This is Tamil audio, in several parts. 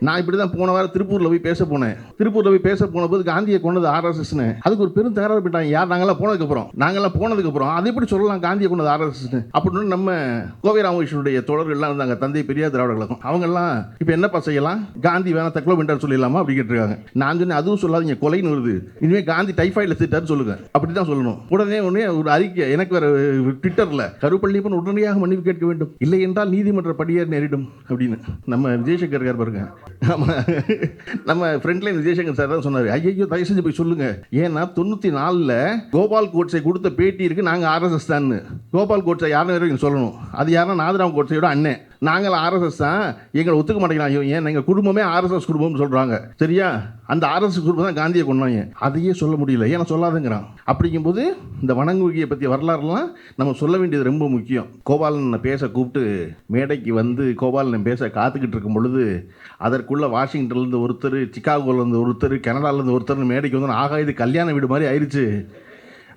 நான் இப்படி தான் போன வாரம் திருப்பூரில் போய் பேச போனேன். திருப்பூரில் போய் பேச போன போது காந்தியை கொண்டது ஆர்எஸ்எஸ்னு. அதுக்கு ஒரு பெரும் தகராறு போயிட்டாங்க யார்? நாங்களாம் போனதுக்கப்புறம் நாங்களாம் போனதுக்கப்புறம் அது எப்படி சொல்லலாம்? காந்தியை கொண்டது ஆர்எஸ்எஸ்னு. அப்படின்னு நம்ம கோவை ராமகிருஷ்ணனுடைய தோழர்கள்லாம் இருந்தாங்க. தந்தை பெரியார் திராவிட கழகம் அவங்கெல்லாம் இப்போ என்னப்பா செய்யலாம்? காந்தி வேணா தக்கலோ மின்டார் சொல்லிடலாமா? அப்படி கேட்டிருக்காங்க நான் சொன்னேன் அதுவும் சொல்லாதீங்க. கொலைன்னு வருது. இனிமேல் காந்தி டைஃபாய்டில் திட்டாரு சொல்லுங்க. அப்படி தான் சொல்லணும். உடனே உடனே ஒரு அறிக்கை எனக்கு வேற ட்விட்டரில் கருப்பள்ளியப்பன் உடனடியாக மன்னிப்பு கேட்க வேண்டும். இல்லை என்றால் நீதிமன்ற படியேற நேரிடும். அப்படின்னு. நம்ம விஜயசங்கர் இருக்கார் பாருங்க. நம்ம நம்ம ஃப்ரெண்ட்லைன் விஜயசங்கர் சார் தான் சொன்னார். ஐயோ தயவு செஞ்சு போய் சொல்லுங்க. ஏன்னா தொண்ணூற்றி நாலில் கோபால் கோட்ஸை கொடுத்த பேட்டி இருக்கு நாங்கள் ஆர்எஸ்எஸ் தான் கோபால் கோட்ஸை யாரும் வரைக்கும் சொல்லணும். அது யாருன்னா நாதராம் கோட்ஸையோட அண்ணன். நாங்கள் ஆர்எஸ்எஸ் தான் எங்களை ஒத்துக்க மாட்டேங்கிறாங்க. ஏன்? எங்கள் குடும்பமே ஆர்எஸ்எஸ் குடும்பம்னு சொல்கிறாங்க சரியா? அந்த ஆர்எஸ்எஸ் குடும்பம் தான் காந்தியை கொண்டாங்க அதையே சொல்ல முடியல. ஏன்னா சொல்லாதுங்கிறான். அப்படிங்கும்போது இந்த வணங்குகியை பற்றி வரலாறுலாம் நம்ம சொல்ல வேண்டியது ரொம்ப முக்கியம். கோபாலனை பேச கூப்பிட்டு மேடைக்கு வந்து கோபாலனை பேச காத்துக்கிட்டு இருக்கும் பொழுது அதற்குள்ளே வாஷிங்டன்லேருந்து ஒருத்தர் சிக்காகோலேருந்து ஒருத்தர் கனடாலேருந்து ஒருத்தர் மேடைக்கு வந்து ஆகா இது கல்யாண வீடு மாதிரி ஆயிடுச்சு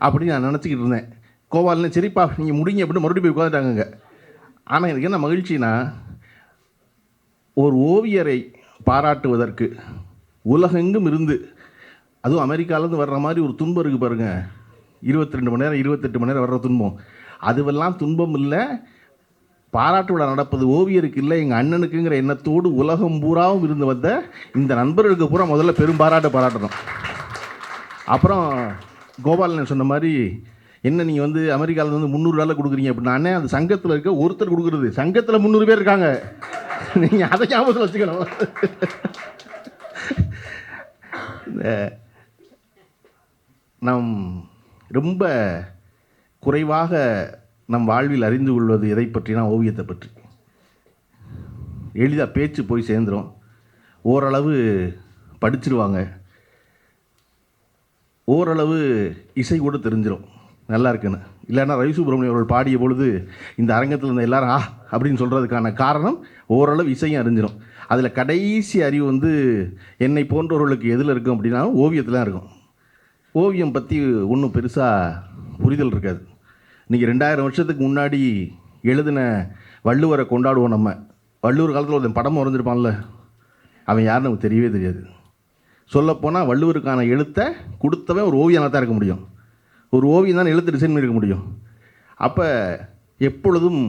அப்படின்னு நான் நினச்சிக்கிட்டு இருந்தேன். கோபாலன் சரிப்பா நீங்கள் முடிங்க அப்படின்னு மறுபடியும் போய் உட்காந்துட்டாங்க ஆனால் எனக்கு என்ன மகிழ்ச்சினா ஒரு ஓவியரை பாராட்டுவதற்கு உலகெங்கும் இருந்து அதுவும் அமெரிக்காவிலேருந்து வர்ற மாதிரி ஒரு துன்பம் இருக்குது பாருங்க. இருபத்தி ரெண்டு மணி நேரம் இருபத்தெட்டு மணி நேரம் வர்ற துன்பம். அதுவெல்லாம் துன்பம் இல்லை. பாராட்டு விழா நடப்பது ஓவியருக்கு இல்லை. எங்கள் அண்ணனுக்குங்கிற எண்ணத்தோடு உலகம் பூராவும் இருந்து வந்த இந்த நண்பர்களுக்கு பூரா முதல்ல பெரும் பாராட்டு பாராட்டணும். அப்புறம் கோபாலன் சொன்ன மாதிரி என்ன நீங்கள் வந்து அமெரிக்காவில் வந்து முந்நூறு டாலர் கொடுக்குறீங்க அப்படின்னா அண்ணே அந்த சங்கத்தில் இருக்க ஒருத்தர் கொடுக்குறது. சங்கத்தில் முந்நூறு பேர் இருக்காங்க. நீங்கள் அதை ஞாபகத்தில் வச்சுக்கணும். நம் ரொம்ப குறைவாக நம் வாழ்வில் அறிந்து கொள்வது எதை பற்றினா ஓவியத்தை பற்றி. எளிதாக பேச்சு போய் சேர்ந்துடும் ஓரளவு படிச்சிருவாங்க. ஓரளவு இசை கூட தெரிஞ்சிடும் நல்லா இருக்குன்னு. இல்லைன்னா ரவி சுப்பிரமணியம் அவர்கள் பாடிய பொழுது இந்த அரங்கத்தில் இருந்த எல்லாரும் ஆ அப்படின்னு சொல்கிறதுக்கான காரணம் ஓரளவு இசையும் அறிஞ்சிடும் அதில் கடைசி அறிவு வந்து என்னை போன்றவர்களுக்கு எதில் இருக்கும் அப்படின்னா ஓவியத்தில் இருக்கும். ஓவியம் பற்றி ஒன்றும் பெருசாக புரிதல் இருக்காது. இன்றைக்கி ரெண்டாயிரம் வருஷத்துக்கு முன்னாடி எழுதின வள்ளுவரை கொண்டாடுவோம் நம்ம. வள்ளுவர் காலத்தில் ஒரு படம் வரைஞ்சிருப்பான்ல. அவன் யாருன்னு நமக்கு தெரியவே தெரியாது. சொல்லப்போனால் வள்ளுவருக்கான எழுத்தை கொடுத்தவன் ஒரு ஓவியனாக தான் இருக்க முடியும். ஒரு ஓவியம் தான் எழுத்து டிசைன் பண்ணியிருக்க முடியும். அப்போ எப்பொழுதும்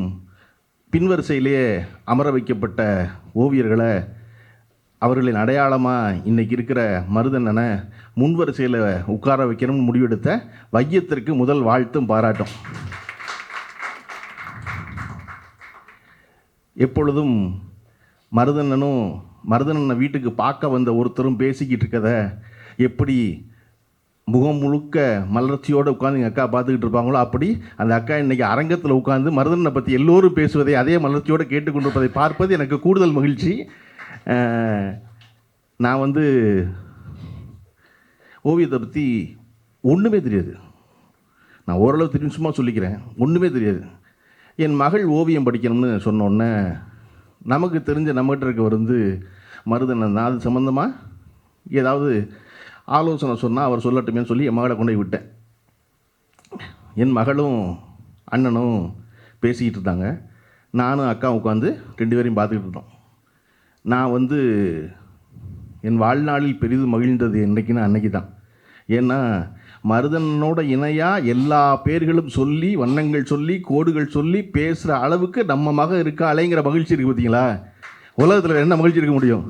பின்வரிசையிலேயே அமர வைக்கப்பட்ட ஓவியர்களை அவர்களின் அடையாளமாக இன்றைக்கி இருக்கிற மருதண்ணனை முன்வரிசையில் உட்கார வைக்கணும்னு முடிவெடுத்த வையத்திற்கு முதல் வாழ்த்தும் பாராட்டும். எப்பொழுதும் மருதண்ணனும் மருதண்ணனை வீட்டுக்கு பார்க்க வந்த ஒருத்தரும் பேசிக்கிட்டு இருக்கத எப்படி முகம் முழுக்க மலர்ச்சியோடு உட்காந்து எங்கள் அக்கா பார்த்துக்கிட்டு இருப்பாங்களோ அப்படி அந்த அக்கா இன்றைக்கி அரங்கத்தில் உட்காந்து மருதனை பற்றி எல்லோரும் பேசுவதை அதே மலர்ச்சியோடு கேட்டுக்கொண்டிருப்பதை பார்ப்பது எனக்கு கூடுதல் மகிழ்ச்சி. நான் வந்து ஓவியத்தை பற்றி ஒன்றுமே தெரியாது. நான் ஓரளவு தெரியும் சும்மா சொல்லிக்கிறேன். ஒன்றுமே தெரியாது. என் மகள் ஓவியம் படிக்கணும்னு சொன்னோன்னே நமக்கு தெரிஞ்ச நம்மகிட்ட இருக்கவர் வந்து மருதண்ணன் நான் அது சம்மந்தமாக ஏதாவது ஆலோசனை சொன்னால் அவர் சொல்லட்டுமேன்னு சொல்லி என் மகளை கொண்டு போய் விட்டேன். என் மகளும் அண்ணனும் பேசிக்கிட்டு இருந்தாங்க. நானும் அக்கா உட்காந்து ரெண்டு பேரையும் பார்த்துக்கிட்டு இருந்தோம். நான் வந்து என் வாழ்நாளில் பெரிதும் மகிழ்ந்தது என்றைக்குன்னா அன்னைக்கு தான் ஏன்னா மருதனோட இணையாக எல்லா பேர்களும் சொல்லி வண்ணங்கள் சொல்லி கோடுகள் சொல்லி பேசுகிற அளவுக்கு நம்ம மக இருக்காளேங்கிற மகிழ்ச்சி இருக்குது பார்த்தீங்களா உலகத்தில் என்ன மகிழ்ச்சி இருக்க முடியும்?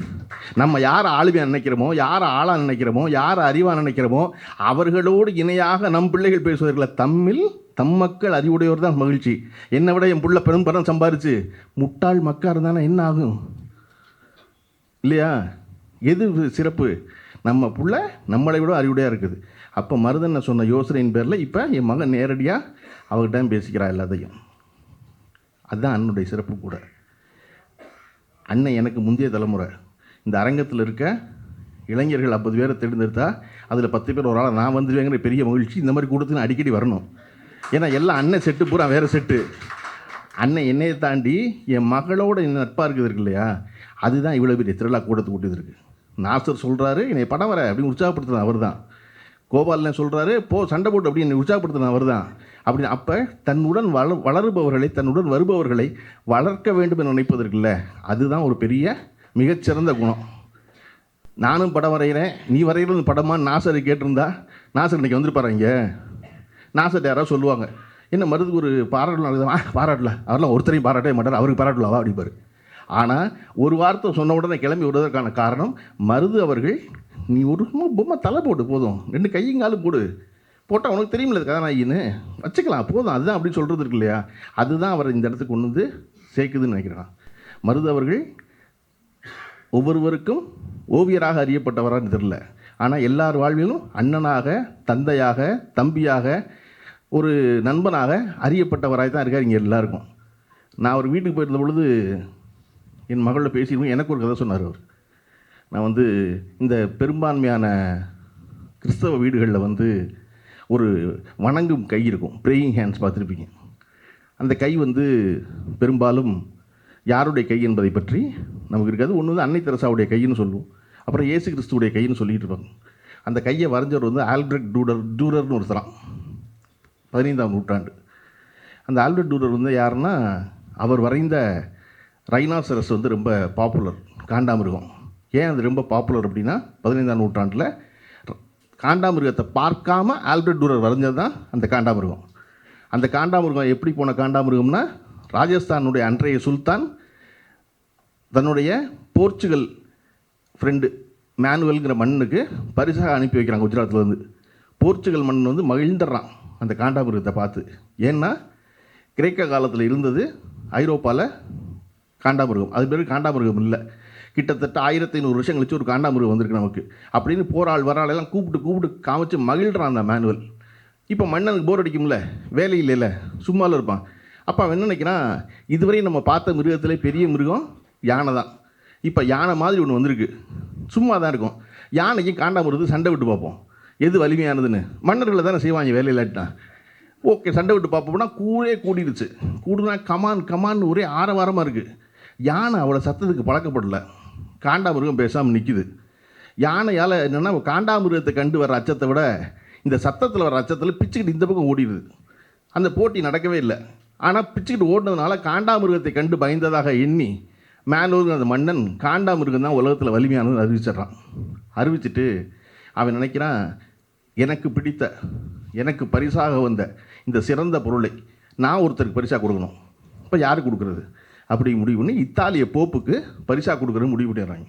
நம்ம யாரை ஆளுமையாக நினைக்கிறோமோ யாரை ஆளாக நினைக்கிறோமோ யாரை அறிவாக நினைக்கிறோமோ அவர்களோடு இணையாக நம் பிள்ளைகள் பேசுவார்கள் தம்மில் தம் மக்கள் அறிவுடையோர் தான் மகிழ்ச்சி. என்னை விட என் பிள்ளை பெரும் பணம் சம்பாரிச்சு முட்டாள் மக்கா இருந்தானா என்ன ஆகும்? இல்லையா? எது சிறப்பு? நம்ம புள்ள நம்மளை விட அறிவுடையாக இருக்குது. அப்போ மருதனை சொன்ன யோசனையின் பேரில் இப்போ என் மகன் நேரடியாக அவர்கிட்ட பேசிக்கிறா எல்லாத்தையும். அதுதான் அன்னுடைய சிறப்பு கூட. அண்ணன் எனக்கு முந்தைய தலைமுறை. இந்த அரங்கத்தில் இருக்க இளைஞர்கள் ஐம்பது பேரை தேர்ந்தெடுத்தா அதில் பத்து பேர் ஒரு ஆளாக நான் வந்துடுவேங்கிற பெரிய மகிழ்ச்சி இந்த மாதிரி கூட்டத்துக்கு அடிக்கடி வரணும். ஏன்னா எல்லாம் அண்ணன் செட்டு பூரா வேறு செட்டு அண்ணன் என்னையை தாண்டி என் மகளோட என்ன நட்பாக இருக்குது இருக்கு இல்லையா? அதுதான் இவ்வளோ பெரிய திருவிழா கூட்டத்துக்கு கூட்டியது இருக்குது நாசர் சொல்கிறாரு என்னை படம் வர அப்படின்னு உற்சாகப்படுத்துறது அவர் தான் கோபாலன் சொல்கிறாரு போ சண்டை போட்டு அப்படி என்னை உற்சாகப்படுத்துறது அவர் தான் அப்படி அப்போ தன்னுடன் வள வளருபவர்களை தன்னுடன் வருபவர்களை வளர்க்க வேண்டும் என்று நினைப்பதற்குல்ல அதுதான் ஒரு பெரிய மிகச்சிறந்த குணம். நானும் படம் வரைகிறேன். நீ வரைகிறது படமான்னு நாசர் கேட்டிருந்தா நாசர் இன்றைக்கி வந்திருப்பாரு இங்கே? நாசர் யாராவது சொல்லுவாங்க. என்ன மருது ஒரு பாராட்டலாம் பாராட்டல. அவரெல்லாம் ஒருத்தரையும் பாராட்டவே மாட்டார். அவருக்கு பாராட்டலாவா? அப்படிப்பாரு ஆனால் ஒரு வார்த்தை சொன்ன உடனே கிளம்பி விடுவதற்கான காரணம் மருது அவர்கள் நீ ஒரு சும்மா பொம்மை தலை போட்டு போதும். ரெண்டு கையும் காலும் போடு. போட்டால் உனக்கு தெரியுமில்ல இது கதாநாயகின்னு. வச்சுக்கலாம் போதும். அதுதான் அப்படி சொல்கிறது இருக்கு இல்லையா? அதுதான் அவரை இந்த இடத்துக்கு கொண்டு வந்து சேர்க்குதுன்னு நினைக்கிறேன் மருது அவர்கள் ஒவ்வொருவருக்கும் ஓவியராக அறியப்பட்டவரான்னு தெரில ஆனால் எல்லார் வாழ்விலும் அண்ணனாக தந்தையாக தம்பியாக ஒரு நண்பனாக அறியப்பட்டவராக தான் இருக்கார் இங்கே எல்லாருக்கும். நான் ஒரு வீட்டுக்கு போயிருந்த பொழுது என் மகளோட பேசியிருக்கோம் எனக்கு ஒரு கதை சொன்னார் அவர். நான் வந்து இந்த பெரும்பான்மையான கிறிஸ்தவ வீடுகளில் வந்து ஒரு வணங்கும் கை இருக்கும் ப்ரேயிங் ஹேண்ட்ஸ் பார்த்துருப்பீங்க. அந்த கை வந்து பெரும்பாலும் யாருடைய கை என்பதை பற்றி நமக்கு இருக்காது. ஒன்று வந்து அன்னை தெரசாவுடைய கைன்னு சொல்லுவோம். அப்புறம் இயேசு கிறிஸ்துவுடைய கைன்னு சொல்லிட்டு இருப்பாங்க. அந்த கையை வரைஞ்சவர் வந்து ஆல்பர்ட் டூடர் டூரர்னு ஒருத்தரான் பதினைந்தாம் நூற்றாண்டு. அந்த ஆல்பர்ட் டூரர் வந்து யாருன்னா அவர் வரைந்த ரைனாசரஸ் வந்து ரொம்ப பாப்புலர் காண்டாமிருகம். ஏன் அது ரொம்ப பாப்புலர் அப்படின்னா பதினைந்தாம் நூற்றாண்டில் காண்டாமிருகத்தை பார்க்காம ஆல்பர்ட் டூரர் வரைஞ்சது தான் அந்த காண்டாமிருகம். அந்த காண்டாமிருகம் எப்படி போன காண்டாமிருகம்னா ராஜஸ்தானுடைய அன்றைய சுல்தான் தன்னுடைய போர்ச்சுகல் ஃப்ரெண்டு மேனுவல்ங்கிற மண்ணுக்கு பரிசாக அனுப்பி வைக்கிறாங்க குஜராத்லேருந்து போர்ச்சுகல் மண் வந்து மகிழ்ந்துடுறான் அந்த காண்டாமிருகத்தை பார்த்து. ஏன்னா கிரேக்க காலத்தில் இருந்தது ஐரோப்பாவில் காண்டாமிருகம். அது பேர் காண்டாமிருகம் இல்லை. கிட்டத்தட்ட ஆயிரத்தி ஐநூறு வருஷம் கழிச்சு ஒரு காண்டாமிருகம் வந்திருக்கு நமக்கு. அப்படின்னு போராள் வராள் எல்லாம் கூப்பிட்டு கூப்பிட்டு காமிச்சு மகிழ்றான் அந்த மேனுவல். இப்போ மன்னனுக்கு போர் அடிக்கும்ல. வேலை இல்லைல்ல சும்மாவில் இருப்பான். அப்போ அவன் என்ன நினைக்கிறான்? இதுவரையும் நம்ம பார்த்த மிருகத்திலே பெரிய மிருகம் யானை தான். இப்போ யானை மாதிரி ஒன்று வந்திருக்கு. சும்மா தான் இருக்கும். யானைக்கு காண்டாமிருகத்து சண்டை விட்டு பார்ப்போம். எது வலிமையானதுன்னு. மன்னர்களை தானே செய்வாங்க வேலையில்லாட்டினா ஓகே சண்டை விட்டு பார்ப்போம்னா கூடே கூடிடுச்சு கூடுனா கமான் கமான் ஒரே ஆரவாரமாக இருக்குது யானை அவ்வளோ சத்தத்துக்கு பழக்கப்படல. காண்டாமிருகம் பேசாமல் நிற்கிது யானையால் என்னென்னா காண்டாமிருகத்தை கண்டு வர அச்சத்தை விட இந்த சத்தத்தில் வர அச்சத்தில் பிச்சுக்கிட்டு இந்த பக்கம் ஓடிடுது. அந்த போட்டி நடக்கவே இல்லை. ஆனால் பிச்சுக்கிட்டு ஓடினதுனால காண்டாமிருகத்தை கண்டு பயந்ததாக எண்ணி மேலூர் அந்த மன்னன் காண்டாமிருகம் தான் உலகத்தில் வலிமையானது அறிவிச்சிட்றான். அறிவிச்சிட்டு அவன் நினைக்கிறான் எனக்கு பிடித்த எனக்கு பரிசாக வந்த இந்த சிறந்த பொருளை நான் ஒருத்தருக்கு பரிசாக கொடுக்கணும். இப்போ யாருக்கு கொடுக்குறது? அப்படி முடிவு பண்ணி இத்தாலிய போப்புக்கு பரிசாக கொடுக்குற முடிவு பண்ணிடுறாங்க.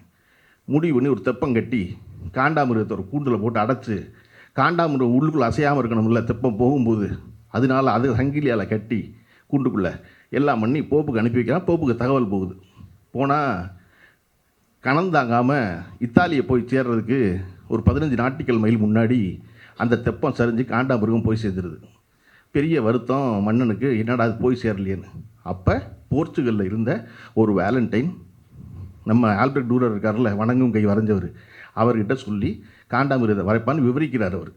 முடிவு பண்ணி ஒரு தெப்பம் கட்டி காண்டாமிருகத்தை ஒரு கூண்டில் போட்டு அடைச்சி காண்டாமிருகம் உள்ளுக்குள்ளே அசையாமல் இருக்கணும்ல தெப்பம் போகும்போது. அதனால அது சங்கிலியால் கட்டி கூண்டுக்குள்ளே எல்லாம் பண்ணி போப்புக்கு அனுப்பி வைக்கிறான். போப்புக்கு தகவல் போகுது. போனால் கணந்தாங்காமல் இத்தாலியை போய் சேர்றதுக்கு ஒரு பதினஞ்சு நாட்டிக்கல் மைல் முன்னாடி அந்த தெப்பம் சரிஞ்சு காண்டாமிருகம் போய் சேர்ந்துருது. பெரிய வருத்தம் மன்னனுக்கு என்னடா அது போய் சேரலையேன்னு? அப்போ போர்ச்சுகலில் இருந்த ஒரு வேலண்டைன் நம்ம ஆல்பர்ட் டூரர் இருக்கார்ல வணங்கும் கை வரைஞ்சவர். அவர்கிட்ட சொல்லி காண்டாமிருத வரைப்பான்னு விவரிக்கிறார் அவர்.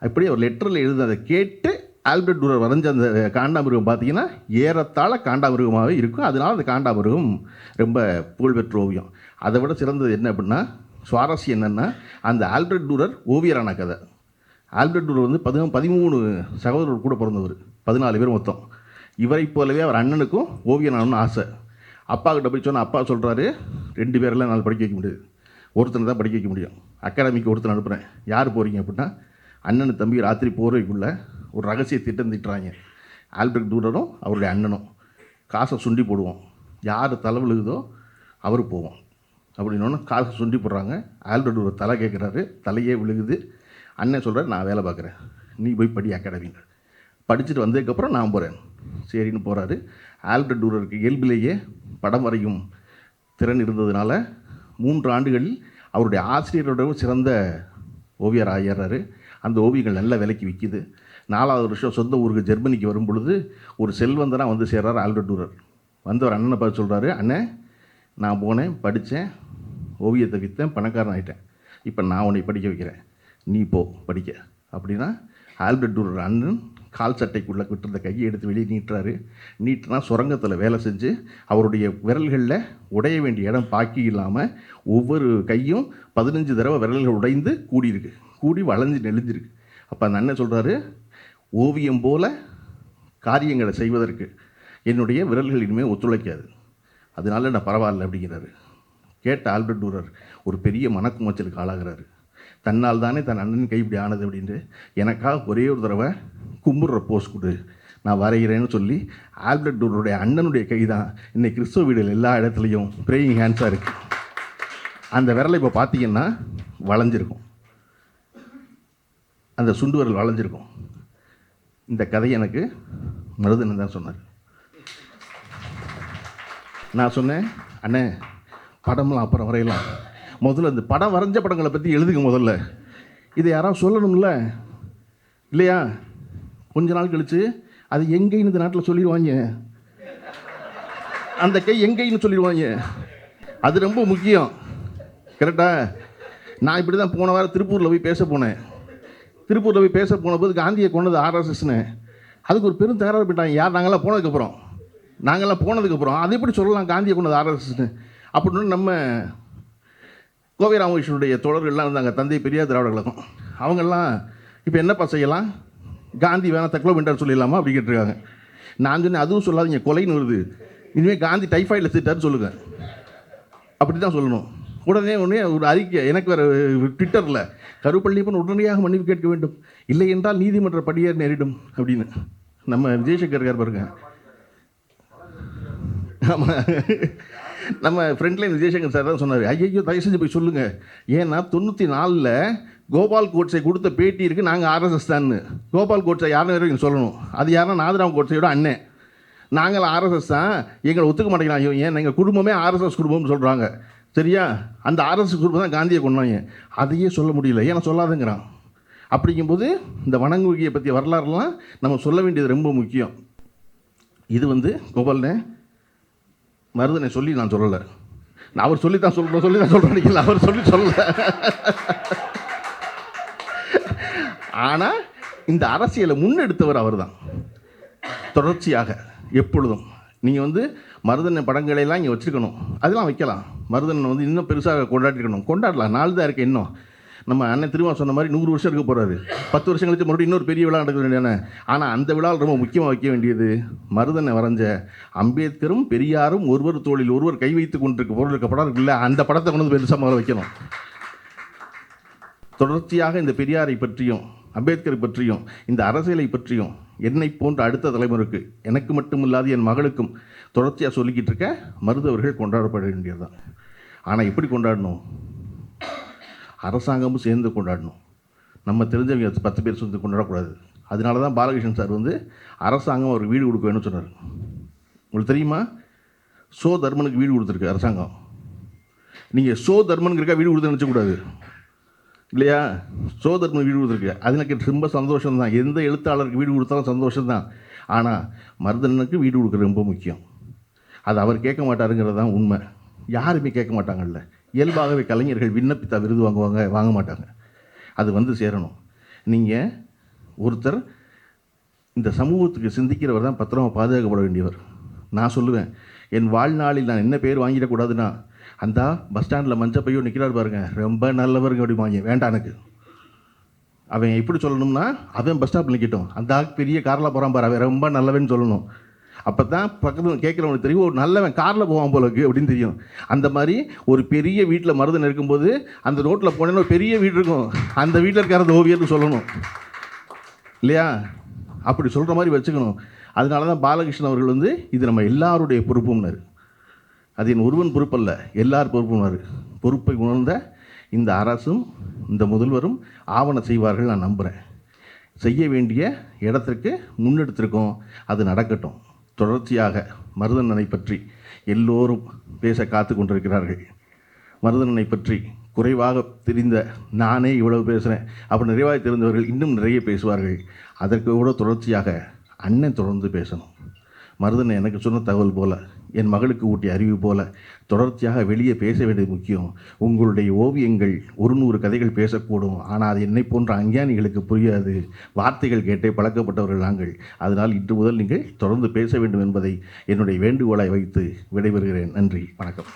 அப்படி அவர் லெட்டரில் எழுதி கேட்டு ஆல்பர்ட் டூரர் வரைஞ்ச அந்த காண்டாமிருகம் பார்த்தீங்கன்னா ஏறத்தாழ காண்டாமிருகமாகவே இருக்கும். அதனால் அந்த காண்டாமிருகம் ரொம்ப புகழ்பெற்ற ஓவியம். அதை விட சிறந்தது என்ன அப்படின்னா சுவாரஸ்யம் என்னென்னா அந்த ஆல்பர்ட் டூரர் ஓவியரான கதை. ஆல்பர்ட் டூரர் வந்து பதிமூ பதிமூணு சகோதரர் கூட பிறந்தவர். பதினாலு பேர் மொத்தம். இவரை போலவே அவர் அண்ணனுக்கும் ஓவியனாகணும்னு ஆசை. அப்பாகிட்ட போய் சொன்னால் அப்பா சொல்கிறாரு ரெண்டு பேரெல்லாம் என்னால் படிக்க வைக்க முடியாது. ஒருத்தனை தான் படிக்க வைக்க முடியும். அகாடமிக்கு ஒருத்தனை அனுப்புகிறேன் யார் போகிறீங்க அப்படின்னா அண்ணன் தம்பி ராத்திரி போகிறதுக்குள்ளே ஒரு ரகசிய திட்டம் திட்டுறாங்க. ஆல்பர்ட் டூரரும் அவருடைய அண்ணனும். காசை சுண்டி போடுவோம். யார் தலை விழுகுதோ அவர் போவோம். அப்படின்னோடனே காசை சுண்டி போடுறாங்க. ஆல்பர்ட் ஒரு தலை கேட்குறாரு தலையே விழுகுது. அண்ணன் சொல்கிறார் நான் வேலை பார்க்குறேன். நீ போய் படி அகாடமிங்க படிச்சுட்டு வந்ததுக்கப்புறம் நான் போகிறேன் சரின்னு போகிறாரு ஆல்பர்ட் டூரருக்கு இயல்பிலேயே படம் வரையும் திறன் இருந்ததுனால மூன்று ஆண்டுகளில் அவருடைய ஆசிரியரோட சிறந்த ஓவியர் ஆகிறாரு அந்த ஓவியங்கள் நல்ல விலைக்கு விற்கிது நாலாவது வருஷம் சொந்த ஊருக்கு ஜெர்மனிக்கு வரும் பொழுது ஒரு செல்வந்தனாக வந்து சேர்றாரு ஆல்பர்ட் டூரர். வந்தவர் அண்ணனை பார்த்து சொல்கிறாரு அண்ணன் நான் போனேன் படித்தேன் ஓவியத்தை விற்றேன் பணக்காரன் ஆகிட்டேன் இப்போ நான் உன்னை படிக்க வைக்கிறேன். நீ போ படிக்க. அப்படின்னா ஆல்பர்ட் டூரர் அண்ணன் கால் சட்டைக்குள்ளே விட்டுருந்த கையை எடுத்து வெளியே நீட்டுறாரு. நீட்டினா சுரங்கத்தில் வேலை செஞ்சு அவருடைய விரல்களில் உடைய வேண்டிய இடம் பாக்கி இல்லாமல் ஒவ்வொரு கையும் பதினஞ்சு தடவை விரல்கள் உடைந்து கூடியிருக்கு. கூடி வளைஞ்சு நெளிஞ்சிருக்கு. அப்போ அந்த அண்ணன் சொல்கிறாரு ஓவியம் போல காரியங்களை செய்வதற்கு என்னுடைய விரல்கள் இனிமேல் ஒத்துழைக்காது. அதனால நான் பரவாயில்ல அப்படிங்கிறாரு. கேட்ட ஆல்பர்ட் டூரர் ஒரு பெரிய மனக்குமச்சலுக்கு ஆளாகிறாரு. தன்னால் தானே தன் அண்ணன் கைப்படி ஆனது அப்படின்ட்டு எனக்காக ஒரே ஒரு தடவை கும்பிட்ற போஸ் கொடு. நான் வரைகிறேன்னு சொல்லி ஆல்பர்ட் டூருடைய அண்ணனுடைய கை தான் இன்னைக்கு கிறிஸ்துவ வீடுகள் எல்லா இடத்துலையும் ப்ரேயிங் ஹேண்ட்ஸாக இருக்குது அந்த விரலை இப்போ பார்த்தீங்கன்னா வளைஞ்சிருக்கும். அந்த சுண்டு விரல் வளைஞ்சிருக்கும். இந்த கதை எனக்கு மருதனன் தான் சொன்னார். நான் சொன்னேன் அண்ணே படம்லாம் அப்புறம் வரையலாம். முதல்ல இந்த படம் வரைஞ்ச படங்களை பற்றி எழுதுங்க முதல்ல. இதை யாராவது சொல்லணும்ல? இல்லையா? கொஞ்ச நாள் கழித்து அது எங்கேன்னு இந்த நாட்டில் சொல்லிடுவாங்க. அந்த கை எங்கேன்னு சொல்லிடுவாங்க. அது ரொம்ப முக்கியம். கரெக்டா நான் இப்படி தான் போன வாரம் திருப்பூரில் போய் பேச போனேன். திருப்பூரில் போய் பேச போன போது காந்தியை கொண்டது ஆர்எஸ்எஸ்னு. அதுக்கு ஒரு பெரும் தகராறு போயிட்டாங்க யார்? நாங்களாம் போனதுக்கப்புறம் நாங்களாம் போனதுக்கப்புறம் அது எப்படி சொல்லலாம்? காந்தியை கொண்டது ஆர்எஸ்எஸ்னு. அப்படின்னு நம்ம கோவை ராமகிருஷ்ணனுடைய தோழர்கள்லாம் இருந்தாங்க தந்தை பெரியார் திராவிட கழகம் அவங்கெல்லாம் இப்போ என்னப்பா செய்யலாம்? காந்தி வேணா தக்கலோ விண்டார் சொல்லிடலாமா? அப்படி கேட்டிருக்காங்க. நான் சொன்னேன் அதுவும் சொல்லாதீங்க கொலைன்னு வருது. இனிமேல் காந்தி டைஃபாய்டில் செத்தாருன்னு சொல்லுங்கள் அப்படி தான் சொல்லணும். உடனே உடனே ஒரு அறிக்கை எனக்கு வேறு ட்விட்டரில் கருப்பள்ளியப்பன் உடனடியாக மன்னிப்பு கேட்க வேண்டும். இல்லை என்றால் நீதிமன்ற படியேற நேரிடும் அப்படின்னு. நம்ம விஜயசங்கர் இருக்கார் பாருங்க. ஆமாம் நம்ம ஃப்ரெண்ட்லைன் விஜயசங்கர் சார் தான் சொன்னார். ஐயோ தயவு செஞ்சு போய் சொல்லுங்கள் ஏன்னா தொண்ணூற்றி நாலில் கோபால் கோட்ஸை கொடுத்த பேட்டி இருக்குது நாங்கள் ஆர்எஸ்எஸ் தான்னு. கோபால் கோட்ஸை யாருன்னு வரைக்கும் சொல்லணும். அது யாருன்னா நாதராம் கோட்ஸையோட அண்ணன். நாங்கள் ஆர்எஸ்எஸ் தான். எங்களை ஒத்துக்க மாட்டேங்கிறாங்க ஏன் எங்கள் குடும்பமே ஆர்எஸ்எஸ் குடும்பம்னு சொல்கிறாங்க சரியா? அந்த ஆர்எஸ்எஸ் குடும்பம் தான் காந்தியை கொண்டாங்க. அதையே சொல்ல முடியல. ஏன்னா சொல்லாதுங்கிறான். அப்படிங்கும்போது இந்த வணங்குகியை பற்றிய வரலாறுலாம் நம்ம சொல்ல வேண்டியது ரொம்ப முக்கியம். இது வந்து கோபால்னே மருதனை சொல்லி நான் சொல்லலை. நான் அவர் சொல்லி தான் சொல்கிறேன் சொல்லி தான் சொல்கிறேன் அவர் சொல்லி சொல்லலை. ஆனால் இந்த அரசியலை முன்னெடுத்தவர் அவர் தான் தொடர்ச்சியாக எப்பொழுதும். நீங்கள் வந்து மருதன் படங்களையெல்லாம் இங்கே வச்சுருக்கணும். அதெல்லாம் வைக்கலாம். மருதனை வந்து இன்னும் பெருசாக கொண்டாடிருக்கணும். கொண்டாடலாம். நாலு தான் இருக்குது இன்னும். நம்ம அண்ணன் திரும்ப சொன்ன மாதிரி நூறு வருஷம் இருக்க போகிறாரு பத்து வருஷம் கழிச்சு மறுபடியும் இன்னொரு பெரிய விழா நடக்க வேண்டியதானே? ஆனால் அந்த விழாவில் ரொம்ப முக்கியமாக வைக்க வேண்டியது மருதனை வரைஞ்ச அம்பேத்கரும் பெரியாரும் ஒருவர் தோளில் ஒருவர் கை வைத்து கொண்டிருக்க பொருள் இருக்க படம் இருக்குல்ல அந்த படத்தை கொண்டு வந்து பெருசாக முதல்ல வைக்கணும். தொடர்ச்சியாக இந்த பெரியாரை பற்றியும் அம்பேத்கரை பற்றியும் இந்த அரசியலை பற்றியும் என்னை போன்ற அடுத்த தலைமுறைக்கு எனக்கு மட்டுமில்லாது என் மகளுக்கும் தொடர்ச்சியாக சொல்லிக்கிட்டு இருக்க மருதவர்கள் கொண்டாடப்பட வேண்டியதுதான். ஆனால் எப்படி கொண்டாடணும்? அரசாங்கமும் சேர்ந்து கொண்டாடணும். நம்ம தெரிஞ்சவங்க பத்து பேர் சேர்ந்து கொண்டாடக்கூடாது. அதனால தான் பாலகிருஷ்ணன் சார் வந்து அரசாங்கம் அவருக்கு வீடு கொடுக்க வேணும்னு சொன்னார். உங்களுக்கு தெரியுமா? சோ தர்மனுக்கு வீடு கொடுத்துருக்கு அரசாங்கம். நீங்கள் சோ தர்மனுக்கு வீடு கொடுத்து நினச்சக்கூடாது இல்லையா? சோதர்மன் வீடு கொடுத்துருக்கு. அது எனக்கு ரொம்ப சந்தோஷம் தான் எந்த எழுத்தாளருக்கு வீடு கொடுத்தாலும் சந்தோஷம் தான் ஆனால் மருதனனுக்கு வீடு கொடுக்குறது ரொம்ப முக்கியம். அது அவர் கேட்க மாட்டாருங்கிறது தான் உண்மை. யாருமே கேட்க மாட்டாங்கல்ல. இயல்பாகவே கலைஞர்கள் விண்ணப்பித்தா விருது வாங்குவாங்க வாங்க மாட்டாங்க. அது வந்து சேரணும். நீங்கள் ஒருத்தர் இந்த சமூகத்துக்கு சிந்திக்கிறவர் தான் பத்திரமா பாதுகாக்கப்பட வேண்டியவர். நான் சொல்லுவேன் என் வாழ்நாளில் நான் என்ன பேர் வாங்கிடக்கூடாதுன்னா அந்த பஸ் ஸ்டாண்டில் மஞ்சள் பையோ நிற்கிறார் பாருங்க ரொம்ப நல்லவருங்க அப்படிம்பாங்க வேண்டாம் எனக்கு. அவன் எப்படி சொல்லணும்னா அவன் பஸ் ஸ்டாப்பில் நிற்கட்டும் அந்த பெரிய காரில் போகிறான் பாரு அவன் ரொம்ப நல்லவன் சொல்லணும். அப்போ தான் பக்கத்தில் கேட்குறவனுக்கு தெரியும் ஒரு நல்லவன் காரில் போவான் போல இருக்கு அப்படின்னு தெரியும். அந்த மாதிரி ஒரு பெரிய வீட்டில் மருதன் இருக்கும்போது அந்த ரோட்டில் போனேன்னு ஒரு பெரிய வீடு இருக்கும். அந்த வீட்டில் இருக்கிற அந்த ஓவியர்னு சொல்லணும். இல்லையா? அப்படி சொல்கிற மாதிரி வச்சுக்கணும். அதனால தான் பாலகிருஷ்ணன் அவர்கள் வந்து இது நம்ம எல்லாருடைய பொறுப்பும்னாரு அது என் ஒருவன் பொறுப்பல்ல எல்லார் பொறுப்புனாரு பொறுப்பை உணர்ந்த இந்த அரசும் இந்த முதல்வரும் ஆவணம் செய்வார்கள் நான் நம்புகிறேன் செய்ய வேண்டிய இடத்திற்கு முன்னெடுத்திருக்கோம். அது நடக்கட்டும். தொடர்ச்சியாக மருதனனை பற்றி எல்லோரும் பேச காத்து கொண்டிருக்கிறார்கள். மருதனனை பற்றி குறைவாக தெரிந்த நானே இவ்வளவு பேசுகிறேன் அப்போ நிறைவாக தெரிந்தவர்கள் இன்னும் நிறைய பேசுவார்கள். அதற்கு கூட தொடர்ச்சியாக அண்ணன் தொடர்ந்து பேசணும். மருதன் எனக்கு சொன்ன தகவல் போல என் மகளுக்கு ஊட்டிய அறிவு போல தொடர்ச்சியாக வெளியே பேச வேண்டியது முக்கியம். உங்களுடைய ஓவியங்கள் ஒரு நூறு கதைகள் பேசக்கூடும். ஆனால் அது என்னை போன்ற அஞ்ஞானிகளுக்கு புரியாது. வார்த்தைகள் கேட்டே பழக்கப்பட்டவர்கள் நாங்கள். அதனால் இன்று முதல் நீங்கள் தொடர்ந்து பேச வேண்டும் என்பதை என்னுடைய வேண்டுகோளை வைத்து விடைபெறுகிறேன். நன்றி. வணக்கம்.